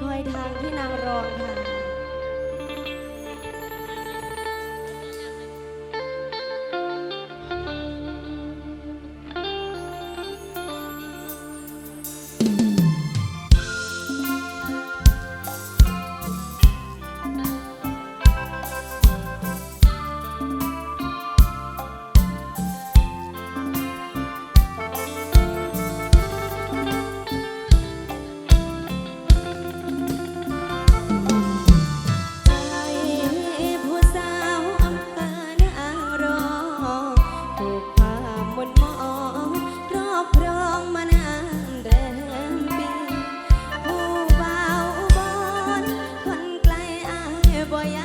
คอยทางที่นางรองค่ะ boiar.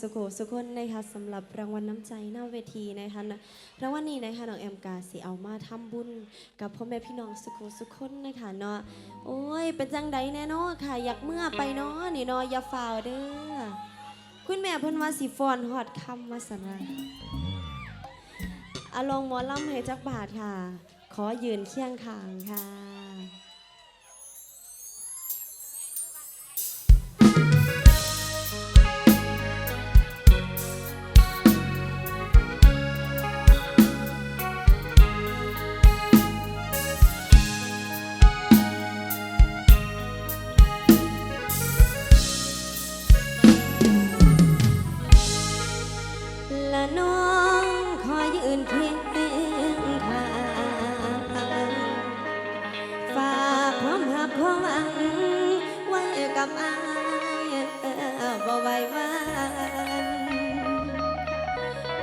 สุขสุขคนในคะสำหรับรางวัลน้ำใจหน้าเวทีนะคะรางวัลนี้นะคะน้องแอมกาสีเอามาทำบุญ กับพ่อแม่พี่น้องสุขสุขคนนะคะเนาะโอ้ยเป็นจังไดแน่นอค่ะ อยากเมื่อไปเนาะนี่เนาะอย่าฝ่าเด้อคุณแม่พันวาสีฟอนหอดคำมาสนะอารมณ์หมอลำให้จักบาทค่ะ ขอยืนเคียงคางค่ะ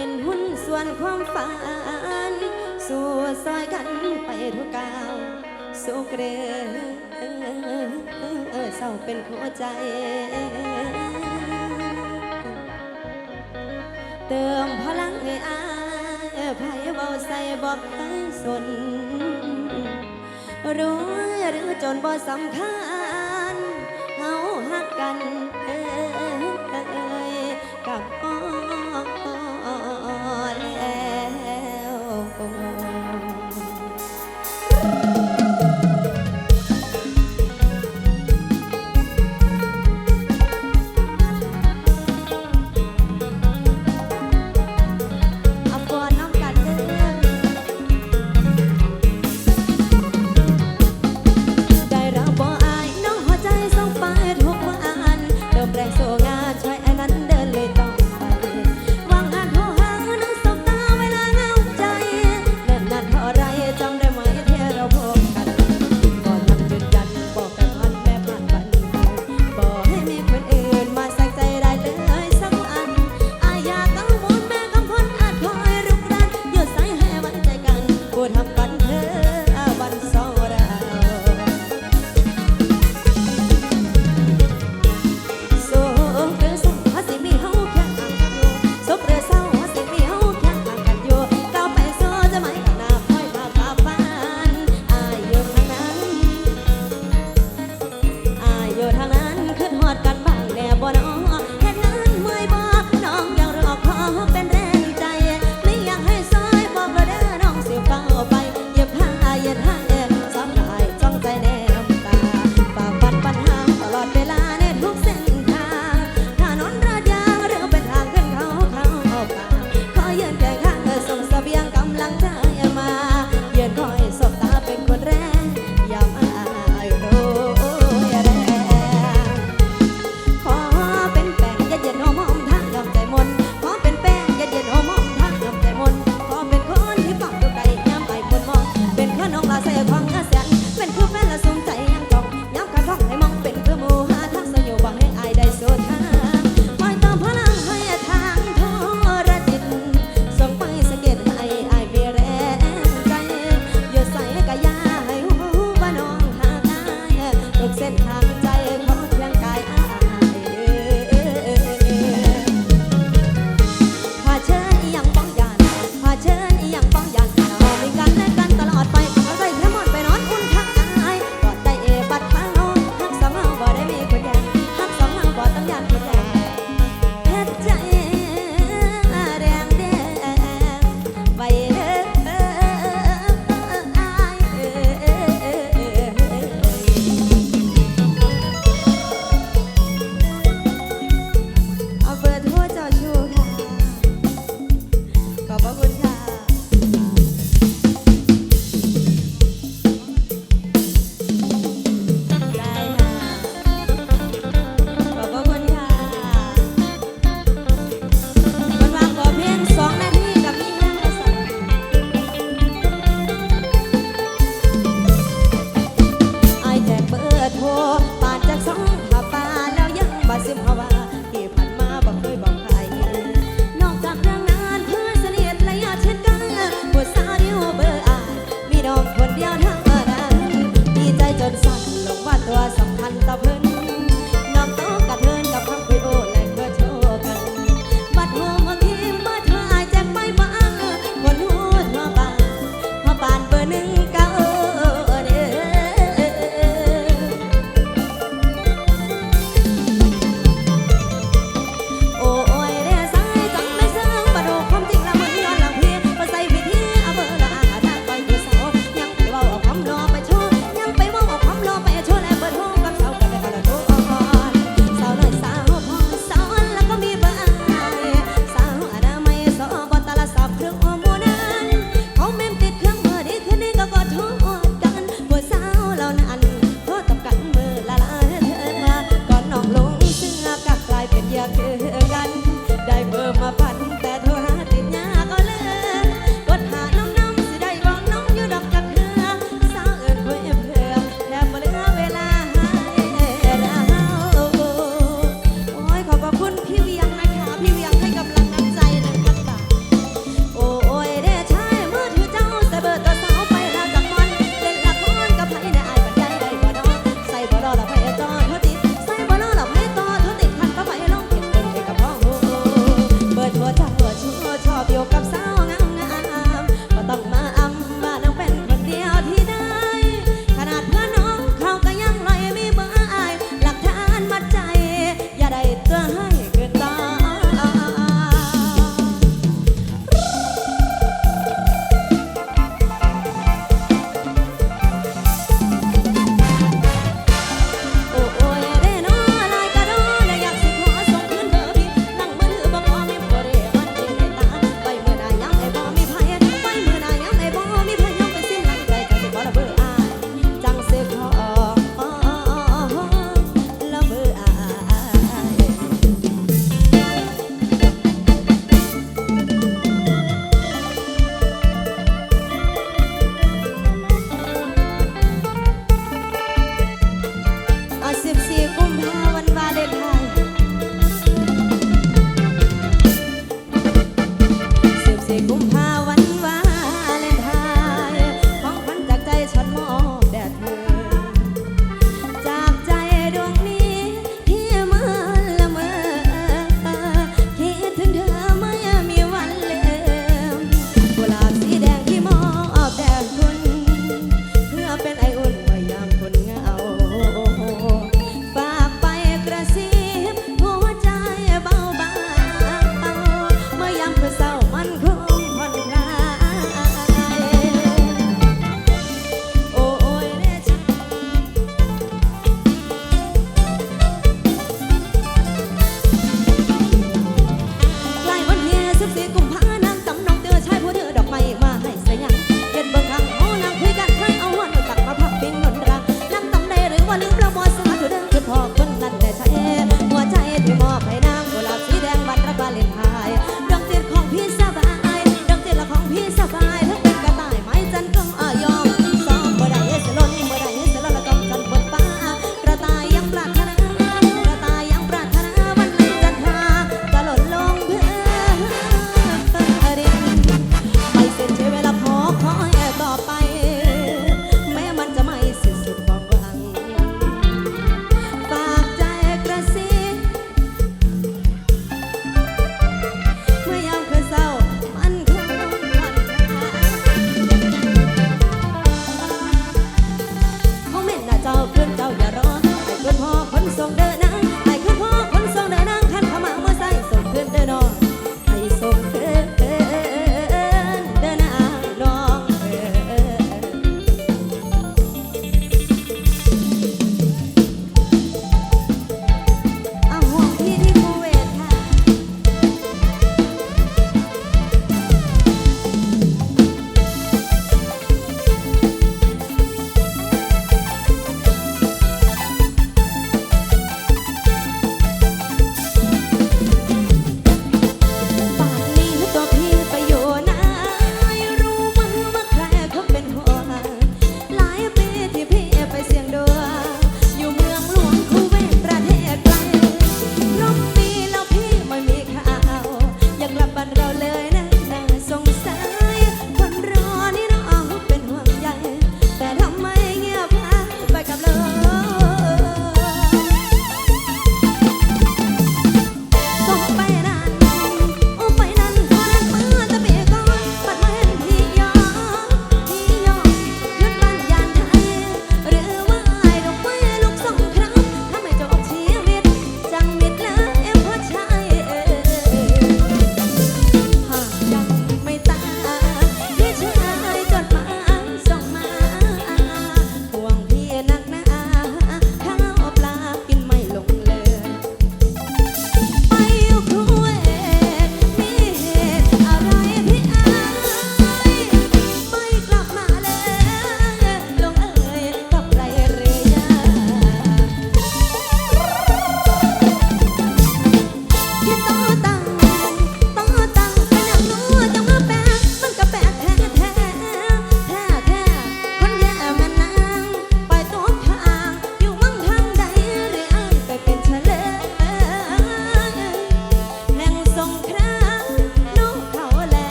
เป็นหุ้นส่วนความฝัน สู่ซอยกันไปทุกกาวสุขเรือเศร้าเป็นหัวใจ เติมพลังให้อายภัยเบาใส่บอกใครสนรวยหรือจนบ่สำคัญเฮาหักกัน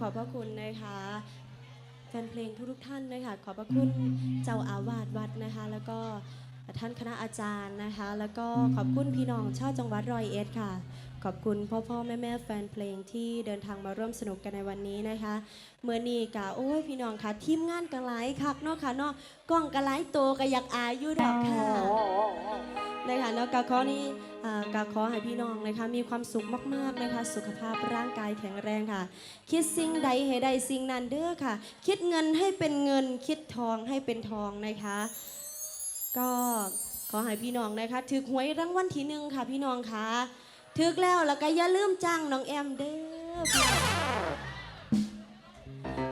ขอบพระคุณนะคะแฟนเพลงทุกๆท่านนะคะขอบพระคุณเจ้าอาวาสวัดนะคะ แล้วก็ท่านคณะอาจารย์นะคะ แล้วก็ขอบคุณพี่น้องชาวจังหวัดรอยเอสดค่ะ ขอบคุณพ่อพ่อแม่แม่แฟนเพลงที่เดินทางมาร่วมสนุกกันในวันนี้นะคะเมื่อนี่กะโอ้ยพี่น้องค่ะทีมงานกระไลคักเนาะค่ะเนาะกล้องกระไลโตกะอยากอายุดอกค่ะนะคะเนาะกะขอนี่กะขอให้พี่น้องนะคะมีความสุขมากๆนะคะสุขภาพร่างกายแข็งแรงค่ะ คิดสิ่งใดให้ได้สิ่งนั้นเด้อค่ะ คิดเงินให้เป็นเงินคิดทองให้เป็นทองนะคะ ก็ขอให้พี่น้องนะคะถือหวยรางวัลที่หนึ่งค่ะพี่น้องค่ะ ถึกแล้วแล้วก็อย่าลืมจ้างน้องแอมเด้อ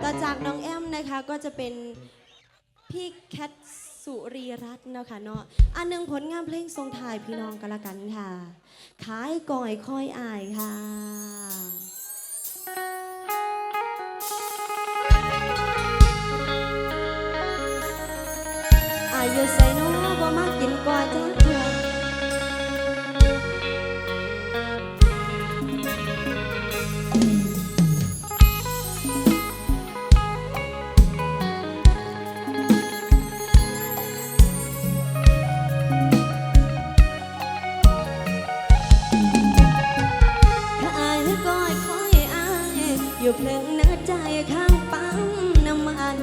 ต่อจากน้องแอมนะคะก็จะเป็นพี่แคทสุรีรัตน์นะคะเนาะอันหนึ่งผลงานเพลงทรงถ่ายพี่น้องกันละกันค่ะ ขายก่อยค่อยอายค่ะอายุไซโน อยู่เพลิงหน้าใจข้างปั๊มน้ำมัน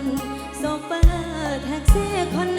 โซเฟอร์แท็กซี่คน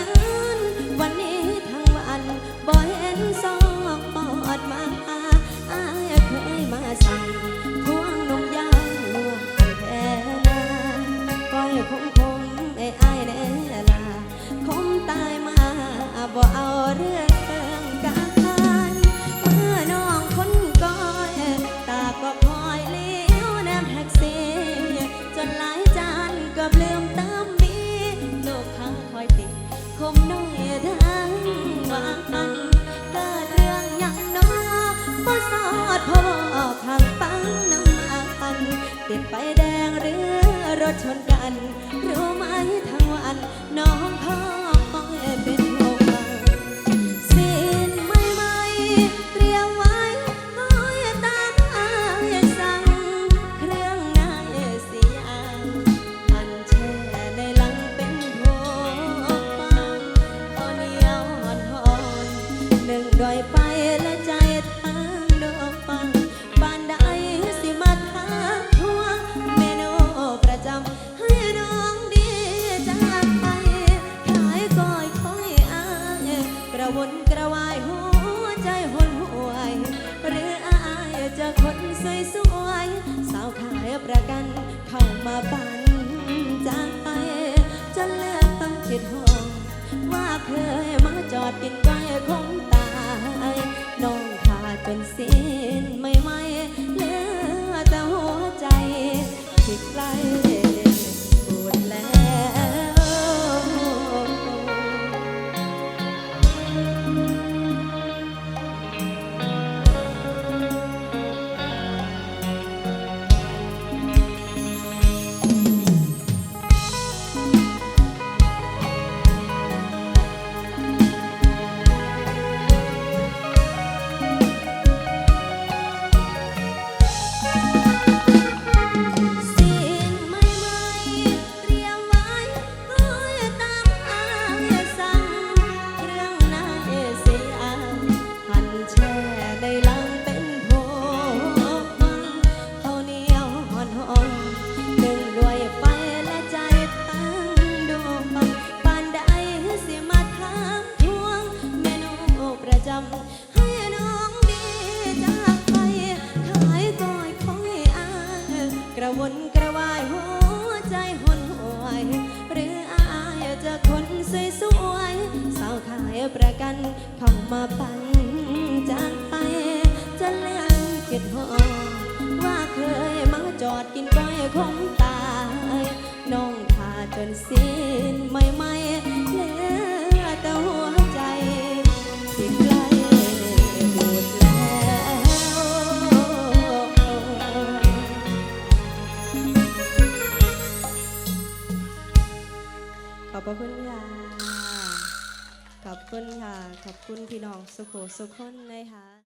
so corny.